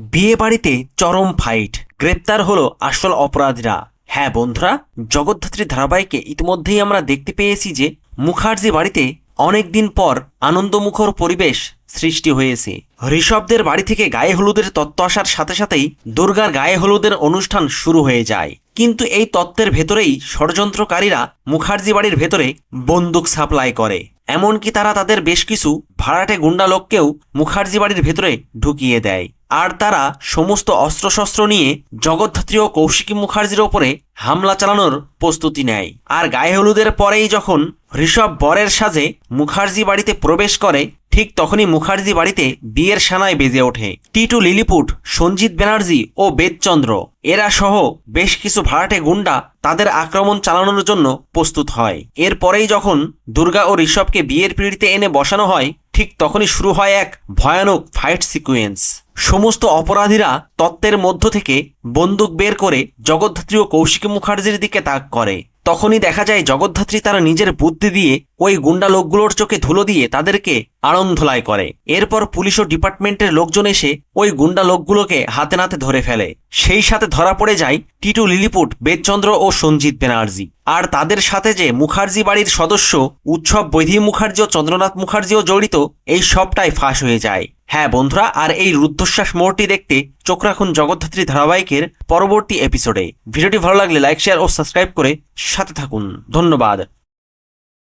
বিয়ে বাড়িতে চরম ফাইট। গ্রেপ্তার হলো আসল অপরাধীরা। হ্যাঁ বন্ধুরা, জগদ্ধাত্রী ধারাবাহিকে ইতিমধ্যেই আমরা দেখতে পেয়েছি যে মুখার্জি বাড়িতে অনেকদিন পর আনন্দমুখর পরিবেশ সৃষ্টি হয়েছে। ঋষভদের বাড়ি থেকে গায়ে হলুদের তত্ত্ব আসার সাথে সাথেই দুর্গার গায়ে হলুদের অনুষ্ঠান শুরু হয়ে যায়। কিন্তু এই তত্ত্বের ভেতরেই ষড়যন্ত্রকারীরা মুখার্জি বাড়ির ভেতরে বন্দুক সাপ্লাই করে। এমনকি তারা তাদের বেশ কিছু ভাড়াটে গুন্ডা লোককেও মুখার্জি বাড়ির ভেতরে ঢুকিয়ে দেয়। আর তারা সমস্ত অস্ত্রশস্ত্র নিয়ে জগদ্ধাত্রী ও কৌশিকী মুখার্জির ওপরে হামলা চালানোর প্রস্তুতি নেয়। আর গায়ে হলুদের পরেই যখন ঋষভ বরের সাজে মুখার্জি বাড়িতে প্রবেশ করে, ঠিক তখনই মুখার্জি বাড়িতে বিয়ের সানায় বেজে ওঠে। টিটু লিলিপুট, সঞ্জিত ব্যানার্জি ও বেদচন্দ্র, এরা সহ বেশ কিছু ভাড়াটে গুন্ডা তাদের আক্রমণ চালানোর জন্য প্রস্তুত হয়। এরপরেই যখন দুর্গা ও ঋষভকে বিয়ের পিঁড়িতে এনে বসানো হয়, ঠিক তখনই শুরু হয় এক ভয়ানক ফাইট সিকুয়েন্স। সমস্ত অপরাধীরা তত্ত্বের মধ্য থেকে বন্দুক বের করে জগদ্ধাত্রী ও কৌশিকী মুখার্জির দিকে তাক করে। তখনই দেখা যায় জগদ্ধাত্রী তারা নিজের বুদ্ধি দিয়ে ওই গুন্ডা লোকগুলোর চোখে ধুলো দিয়ে তাদেরকে আড়ন্ধোলাই করে। এরপর পুলিশ ও ডিপার্টমেন্টের লোকজন এসে ওই গুন্ডা লোকগুলোকে হাতে নাতে ধরে ফেলে। সেই সাথে ধরা পড়ে যায় টিটু লিলিপুট, বেদচন্দ্র ও সঞ্জিত ব্যানার্জি আর তাদের সাথে যে মুখার্জি বাড়ির সদস্য, উৎসব বৈধি মুখার্জি ও চন্দ্রনাথ মুখার্জিও জড়িত, এই সবটাই ফাঁস হয়ে যায়। হ্যাঁ বন্ধুরা, আর এই রুদ্ধশ্বাস মোড়টি দেখতে চোখ রাখুন জগদ্ধাত্রী ধারাবাহিকের পরবর্তী এপিসোডে ভিডিওটি ভালো লাগলে লাইক শেয়ার ও সাবস্ক্রাইব করে সাথে থাকুন। ধন্যবাদ।